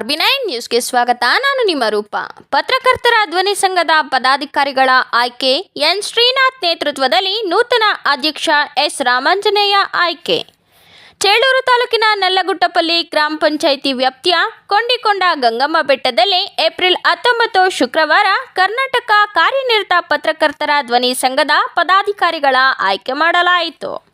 R B nine ನ್ಯೂಸ್ಗೆ ಸ್ವಾಗತ. ನಾನು ನಿಮ್ಮ ರೂಪ. ಪತ್ರಕರ್ತರ ಧ್ವನಿ ಸಂಘದ ಪದಾಧಿಕಾರಿಗಳ ಆಯ್ಕೆ. ಎನ್. ಶ್ರೀನಾಥ್ ನೇತೃತ್ವದಲ್ಲಿ ನೂತನ ಅಧ್ಯಕ್ಷ ಎಸ್. ರಾಮಾಂಜನೇಯ ಆಯ್ಕೆ. ಚೇಳೂರು ತಾಲೂಕಿನ ನಲ್ಲಗುಟ್ಟಪಲ್ಲಿ ಗ್ರಾಮ ಪಂಚಾಯಿತಿ ವ್ಯಾಪ್ತಿಯ ಕೊಂಡಿಕೊಂಡ ಗಂಗಮ್ಮ ಬೆಟ್ಟದಲ್ಲಿ ಏಪ್ರಿಲ್ ಹತ್ತೊಂಬತ್ತು ಶುಕ್ರವಾರ ಕರ್ನಾಟಕ ಕಾರ್ಯನಿರತ ಪತ್ರಕರ್ತರ ಧ್ವನಿ ಸಂಘದ ಪದಾಧಿಕಾರಿಗಳ ಆಯ್ಕೆ ಮಾಡಲಾಯಿತು.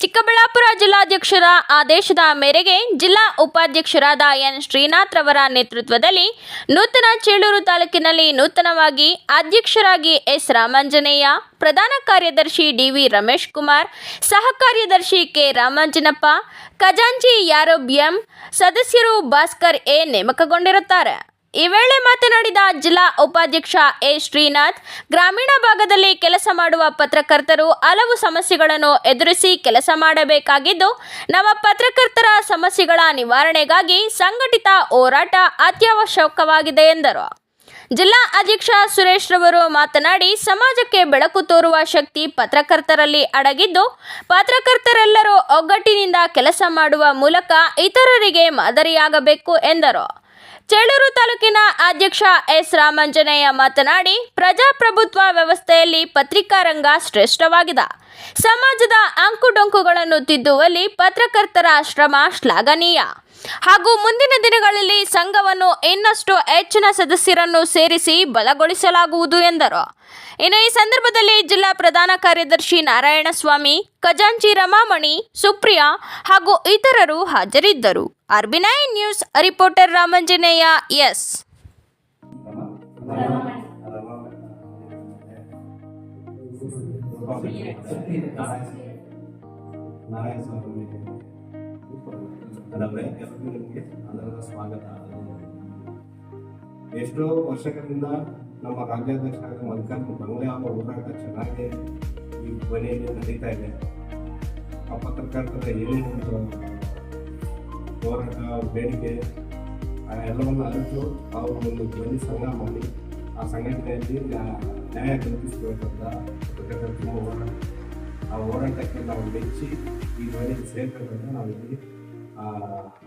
ಚಿಕ್ಕಬಳ್ಳಾಪುರ ಜಿಲ್ಲಾಧ್ಯಕ್ಷರ ಆದೇಶದ ಮೇರೆಗೆ ಜಿಲ್ಲಾ ಉಪಾಧ್ಯಕ್ಷರಾದ ಎನ್. ಶ್ರೀನಾಥ್ ರವರ ನೇತೃತ್ವದಲ್ಲಿ ನೂತನ ಚೇಳೂರು ತಾಲೂಕಿನಲ್ಲಿ ನೂತನವಾಗಿ ಅಧ್ಯಕ್ಷರಾಗಿ ಎಸ್. ರಾಮಾಂಜನೇಯ, ಪ್ರಧಾನ ಕಾರ್ಯದರ್ಶಿ ಡಿವಿ ರಮೇಶ್ ಕುಮಾರ್ ಸಹ ಕಾರ್ಯದರ್ಶಿ ಕೆ. ರಾಮಾಂಜನಪ್ಪ, ಖಜಾಂಚಿ ಯಾರೋಬ್ ಎಂ. ಸದಸ್ಯರು ಭಾಸ್ಕರ್ ಎ. ನೇಮಕಗೊಂಡಿರುತ್ತಾರೆ. ಈ ವೇಳೆ ಮಾತನಾಡಿದ ಜಿಲ್ಲಾ ಉಪಾಧ್ಯಕ್ಷ ಎ. ಶ್ರೀನಾಥ್, ಗ್ರಾಮೀಣ ಭಾಗದಲ್ಲಿ ಕೆಲಸ ಮಾಡುವ ಪತ್ರಕರ್ತರು ಹಲವು ಸಮಸ್ಯೆಗಳನ್ನು ಎದುರಿಸಿ ಕೆಲಸ ಮಾಡಬೇಕಾಗಿದ್ದು, ನಮ್ಮ ಪತ್ರಕರ್ತರ ಸಮಸ್ಯೆಗಳ ನಿವಾರಣೆಗಾಗಿ ಸಂಘಟಿತ ಹೋರಾಟ ಅತ್ಯವಶ್ಯಕವಾಗಿದೆ ಎಂದರು. ಜಿಲ್ಲಾ ಅಧ್ಯಕ್ಷ ಸುರೇಶ್ ರವರು ಮಾತನಾಡಿ, ಸಮಾಜಕ್ಕೆ ಬೆಳಕು ತೋರುವ ಶಕ್ತಿ ಪತ್ರಕರ್ತರಲ್ಲಿ ಅಡಗಿದ್ದು, ಪತ್ರಕರ್ತರೆಲ್ಲರೂ ಒಗ್ಗಟ್ಟಿನಿಂದ ಕೆಲಸ ಮಾಡುವ ಮೂಲಕ ಇತರರಿಗೆ ಮಾದರಿಯಾಗಬೇಕು ಎಂದರು. ಚೇಳೂರು ತಾಲೂಕಿನ ಅಧ್ಯಕ್ಷ ಎಸ್ ರಾಮಂಜನೇಯ ಮಾತನಾಡಿ ಪ್ರಜಾಪ್ರಭುತ್ವ ವ್ಯವಸ್ಥೆಯಲ್ಲಿ ಪತ್ರಿಕಾ ರಂಗ ಶ್ರೇಷ್ಠವಾಗಿದೆ. ಸಮಾಜದ ಅಂಕುಡೊಂಕುಗಳನ್ನು ತಿದ್ದುವಲ್ಲಿ ಪತ್ರಕರ್ತರ ಶ್ರಮ ಶ್ಲಾಘನೀಯ. ಹಾಗೂ ಮುಂದಿನ ದಿನಗಳಲ್ಲಿ ಸಂಘವನ್ನು ಇನ್ನಷ್ಟು ಹೆಚ್ಚಿನ ಸದಸ್ಯರನ್ನು ಸೇರಿಸಿ ಬಲಗೊಳಿಸಲಾಗುವುದು ಎಂದರು. ಇನ್ನು ಈ ಸಂದರ್ಭದಲ್ಲಿ ಜಿಲ್ಲಾ ಪ್ರಧಾನ ಕಾರ್ಯದರ್ಶಿ ನಾರಾಯಣಸ್ವಾಮಿ, ಖಜಾಂಚಿ ರಮಾಮಣಿ, ಸುಪ್ರಿಯಾ ಹಾಗೂ ಇತರರು ಹಾಜರಿದ್ದರು. ಆರ್ಬಿನೈ news, reporter Ramanjaneya S. Narayana Swamy ಅದಲ್ಲೇ ಎಲ್ಲರಿಗೂ ನಿಮಗೆ ಅದರ ಸ್ವಾಗತ ಎಷ್ಟೋ ವರ್ಷಗಳಿಂದ ನಮ್ಮ ರಾಜ್ಯಾಧ್ಯಕ್ಷರಾದ ಮಲ್ಲಿಕಾರ್ಜುನ ಬಂಗ್ಲೆ ಅವರ ಹೋರಾಟ ಚೆನ್ನಾಗಿ ಈ ಧ್ವನಿಯಲ್ಲಿ ನಡೀತಾ ಇದೆ. ಆ ಪತ್ರಕರ್ತರ ಏನೇನು ಹೋರಾಟ, ಬೇಡಿಕೆ, ಆ ಎಲ್ಲವನ್ನು ಅರಿತು ಅವರು ಒಂದು ಧ್ವನಿ ಸಂಘ ಮಾಡಿ ಆ ಸಂಘಟನೆಯಲ್ಲಿ ನ್ಯಾ- ನ್ಯಾಯ ಕಲ್ಪಿಸಬೇಕಂತ ಪತ್ರಕರ್ತರ ಹೋರಾಟ ಆ ಹೋರಾಟಕ್ಕೆ ನಾವು ಮೆಚ್ಚಿ ಈ ಧ್ವನಿಗೆ ಸೇರ್ಬೇಕಂತ ನಾವು ಇಲ್ಲಿ ಆ,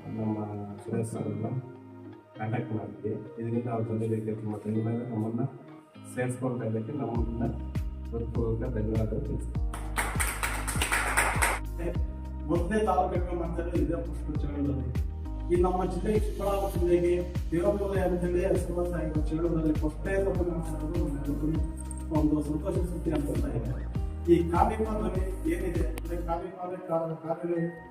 ನಮ್ಮ ಸುರೇಶ್ ಅವರನ್ನ ಕಾಂಟ್ಯಾಕ್ಟ್ ಮಾಡಿದ್ವಿ ಇದರಿಂದ ಅವ್ರ ಬೇಕಿತ್ತು ಮತ್ತು ಇನ್ಮೇಲೆ ನಮ್ಮನ್ನು ಸೇರಿಸ್ಕೊಳ್ತಾಯಿದ್ದಕ್ಕೆ ನಮ್ಮನ್ನ ಹೃತ್ಪೂರ್ವಕ ಧನ್ಯವಾದ ತಿಳಿಸ್ತೀವಿ ಮೊದಲನೇ ತಾಲೂಕು ಮಾಡ್ತಾರೆ ಇದೇ ಪುಷ್ಪ ಚಳವಳಿ ಈ ನಮ್ಮ ಜಿಲ್ಲೆ ಚಿಕ್ಕಬಳ್ಳಾಪುರ ಜಿಲ್ಲೆಗೆ ದೇವರಮೂಲೆ ಅಂತೇಳಿ ಹೇಳಿ ಚಳವಳಿಯಲ್ಲಿ ಫಸ್ಟೇ ತಗೊಂಡು ಮಾತಾಡೋದು ನಮ್ಮೆಲ್ಲರಿಗೂ ಒಂದು ಸಂತೋಷ ಸುದ್ದಿ ಅಂತ ಇದೆ ಈ ಕಾಣಿಪ ಧ್ವನಿ ಏನಿದೆ? ಅಂದ್ರೆ ಕಾಣಿಪ ಅಂದ್ರೆ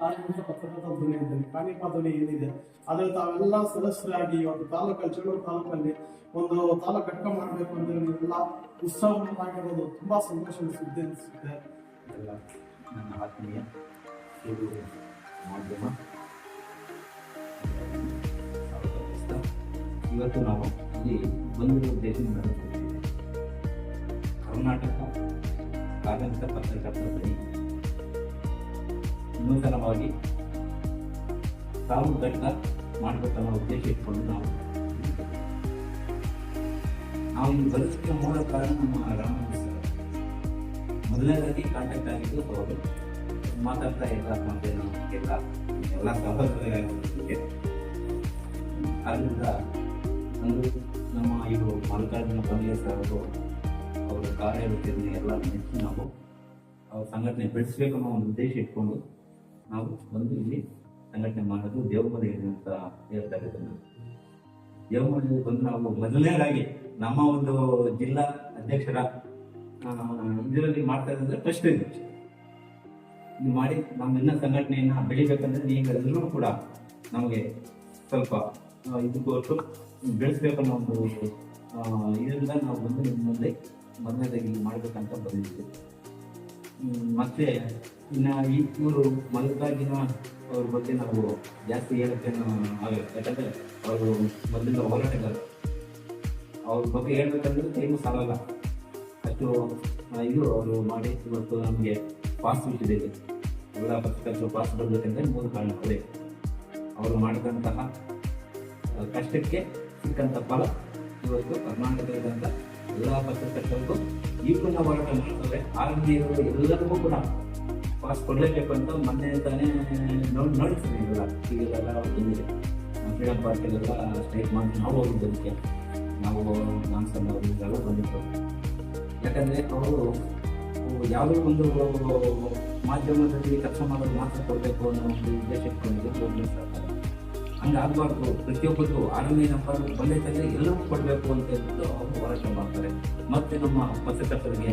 ಕಾರ್ಯಕ್ರಮ ಪತ್ರಕರ್ತ ಧ್ವನಿ ಕಾಣಿಪ ಏನಿದೆ? ಅದು ತಾವೆಲ್ಲ ಸದಸ್ಯರಾಗಿ ಒಂದು ತಾಲೂಕಲ್ಲಿ ಚಳೂರು ತಾಲೂಕಲ್ಲಿ ಒಂದು ತಾಲೂಕು ಘಟಕ ಮಾಡಬೇಕು ಅಂದ್ರೆ ಎಲ್ಲ ಉತ್ಸವವಾಗಿರೋದು ತುಂಬಾ ಸಂತೋಷದ ಸುದ್ದಿ ಅನಿಸುತ್ತೆ. ನನ್ನ ಆತ್ಮೀಯ ಮಾಧ್ಯಮ. ಇವತ್ತು ನಾವು ಇಲ್ಲಿ ಬಂದಿರುವ ಉದ್ದೇಶದಿಂದ ಕರ್ನಾಟಕ ಕಾರ್ಮಿಕ ಪತ್ರಕರ್ತರ ಬಳಿ ನೂತನವಾಗಿ ತಾವು ಘಟಕ ಮಾಡಬೇಕನ್ನೋ ಉದ್ದೇಶ ಇಟ್ಕೊಂಡು ನಾವು ನಾವು ಇಲ್ಲಿ ಬರೋದಕ್ಕೆ ಮೂಲ ಕಾರಣ ನಮ್ಮ ಸರ್ ಮೊದಲನೇದಾಗಿ ಕಾಂಟ್ಯಾಕ್ಟ್ ಆಗಿದ್ದು ಅವರು ಮಾತಾಡ್ತಾ ಇಲ್ಲ ಮತ್ತೇನು ಎಲ್ಲ ಎಲ್ಲ ಸಹೋದರ ಆದ್ದರಿಂದ ಒಂದು ನಮ್ಮ ಇವರು ಮಲ್ಲಿಕಾರ್ಜುನ ಬಂದಿಗೆ ಸರ್ ಅವರು ಕಾರ್ಯವೃತ್ತಿಯನ್ನು ಎಲ್ಲ ಮೆಚ್ಚಿ ನಾವು ಅವ್ರ ಸಂಘಟನೆ ಬೆಳೆಸಬೇಕು ಅನ್ನೋ ಒಂದು ಉದ್ದೇಶ ಇಟ್ಕೊಂಡು ನಾವು ಬಂದು ಇಲ್ಲಿ ಸಂಘಟನೆ ಮಾಡೋದು ದೇವಮನೆಯಲ್ಲಿ ಅಂತ ಹೇಳ್ತಾ ಇದ್ದೇನೆ ದೇವಮನೆಯಲ್ಲಿ ಬಂದು ನಾವು ಮೊದಲನೇದಾಗಿ ನಮ್ಮ ಒಂದು ಜಿಲ್ಲಾ ಅಧ್ಯಕ್ಷರ ಇದರಲ್ಲಿ ಮಾಡ್ತಾ ಇದ್ದಂದ್ರೆ ಫಸ್ಟ್ ಇದೆ. ಇದು ಮಾಡಿ ನಮ್ಮ ಸಂಘಟನೆಯನ್ನು ಬೆಳಿಬೇಕಂದ್ರೆ ನೀವೆಲ್ಲರೂ ಕೂಡ ನಮಗೆ ಸ್ವಲ್ಪ ಇದು ಕೊಟ್ಟು ಬೆಳೆಸ್ಬೇಕನ್ನೋ ಒಂದು ಇದರಿಂದ ನಾವು ಬಂದು ನಿಮ್ಮ ಮುಂದೆ ಇಲ್ಲಿ ಮಾಡಬೇಕಂತ ಬಂದಿದ್ದೀವಿ. ಮತ್ತೆ ಇನ್ನು ಈ ಇವರು ಮಲ್ಲಿಕಾರ್ಜುನ ಅವ್ರ ಬಗ್ಗೆ ನಾವು ಜಾಸ್ತಿ ಹೇಳಕ್ಕೆ ಆಗಲ್ಲ. ಯಾಕಂದರೆ ಅವರು ಮೊದಲಿಂದ ಹೋರಾಟಗಾರರು ಅವ್ರ ಬಗ್ಗೆ ಹೇಳ್ಬೇಕಂದ್ರೆ ಟೈಮು ಸಾಲಲ್ಲ. ಅಷ್ಟು ಇದು ಅವರು ಮಾಡಿ ಇವತ್ತು ನಮಗೆ ಪಾಸ್ ಬಿಟ್ಟಿದೆ ಎಲ್ಲ ಪತ್ರಕರ್ತರು ಪಾಸ್ ಬರಬೇಕಂದ್ರೆ ಮೂರು ಕಾರಣಗಳಿವೆ ಅವರು ಮಾಡಿದಂತಹ ಕಷ್ಟಕ್ಕೆ ಸಿಕ್ಕಂಥ ಫಲ ಇವತ್ತು ಕರ್ನಾಟಕದಂತ ಎಲ್ಲ ಪತ್ರಕರ್ತರಿಗೂ ಈ ನಾವು ಹೋರಾಟ ಮಾಡ್ತಾರೆ. ಆಗದೇ ಇರೋ ಎಲ್ಲರಿಗೂ ಕೂಡ ಪಾಸ್ ಕೊಡಲೇಬೇಕು ಅಂತ ಮೊನ್ನೆ ತಾನೇ ನೋಡಿ ನೋಡ್ತೀನಿ ಇವೆಲ್ಲ ಈಗೆಲ್ಲ ಬಂದಿದೆ. ಫ್ರೀಡಮ್ ಪಾರ್ಟಿಗೆಲ್ಲ ಸ್ಟ್ರೈಕ್ ಮಾಡಿ ನಾವು ಹೋಗಿದ್ದಕ್ಕೆ. ನಾವು ನಾನು ಅವರು ಇದೆಲ್ಲ ಬಂದಿತ್ತು ಯಾಕಂದರೆ ಅವರು ಯಾವುದೋ ಒಂದು ಮಾಧ್ಯಮದಲ್ಲಿ ಕೆಲಸ ಮಾಡೋದು ಮಾತ್ರ ಕೊಡಬೇಕು ಅನ್ನೋ ಒಂದು ಉದ್ದೇಶ ಇಟ್ಕೊಂಡಿದ್ದು ಹಂಗಾಗಬಾರ್ದು ಪ್ರತಿಯೊಬ್ಬರಿಗೂ ಆರನೇ ನಂಬರ್ ತಂದೆ ಎಲ್ಲರಿಗೂ ಕೊಡಬೇಕು ಅಂತ ಹೇಳ್ಬಿಟ್ಟು ಅವರು ಹೋರಾಟ ಮಾಡ್ತಾರೆ. ಮತ್ತೆ ನಮ್ಮ ಪತ್ರಕರ್ತರಿಗೆ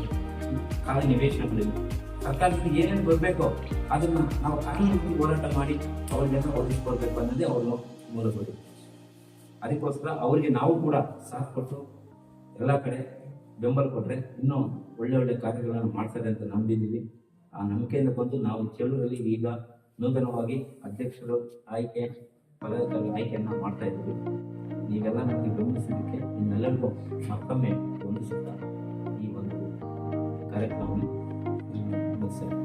ಕಾಲ ಬಂದಿದೆ ಸರ್ಕಾರದಿಂದ ಏನೇನು ಬರಬೇಕೋ ಅದನ್ನು ನಾವು ಕಾನೂನು ಹೋರಾಟ ಮಾಡಿ ಅವ್ರಿಗೆಲ್ಲ ಒದಗಿಸ್ಕೊಡ್ಬೇಕು ಅನ್ನೋದೇ ಅವ್ರ ಮೂಲಭೂತ ಅದಕ್ಕೋಸ್ಕರ ಅವರಿಗೆ ನಾವು ಕೂಡ ಸಾಥ್ ಕೊಟ್ಟು ಎಲ್ಲ ಕಡೆ ಬೆಂಬಲ ಕೊಟ್ಟರೆ ಇನ್ನೂ ಒಳ್ಳೆ ಒಳ್ಳೆ ಕಾರ್ಯಗಳನ್ನು ಮಾಡ್ತಾರೆ ಅಂತ ನಂಬಿದ್ದೀವಿ. ಆ ನಂಬಿಕೆಯಿಂದ ಬಂದು ನಾವು ಚೇಳೂರಲ್ಲಿ ಈಗ ನೂತನವಾಗಿ ಅಧ್ಯಕ್ಷರು ಆಯ್ಕೆ ಪದಾಧಿಕಾರಿ ಆಯ್ಕೆಯನ್ನ ಮಾಡ್ತಾ ಇದ್ದೀವಿ ನೀವೆಲ್ಲ ನಮಗೆ ಗಮನಿಸಿದ್ದಕ್ಕೆ ನಿಮ್ಮೆಲ್ಲರಿಗೂ ಮತ್ತೊಮ್ಮೆ ವಂದಿಸುತ್ತಾ ಈ ಒಂದು ಕಾರ್ಯಕ್ರಮವನ್ನು ಮುಗಿಸ್ತೇನೆ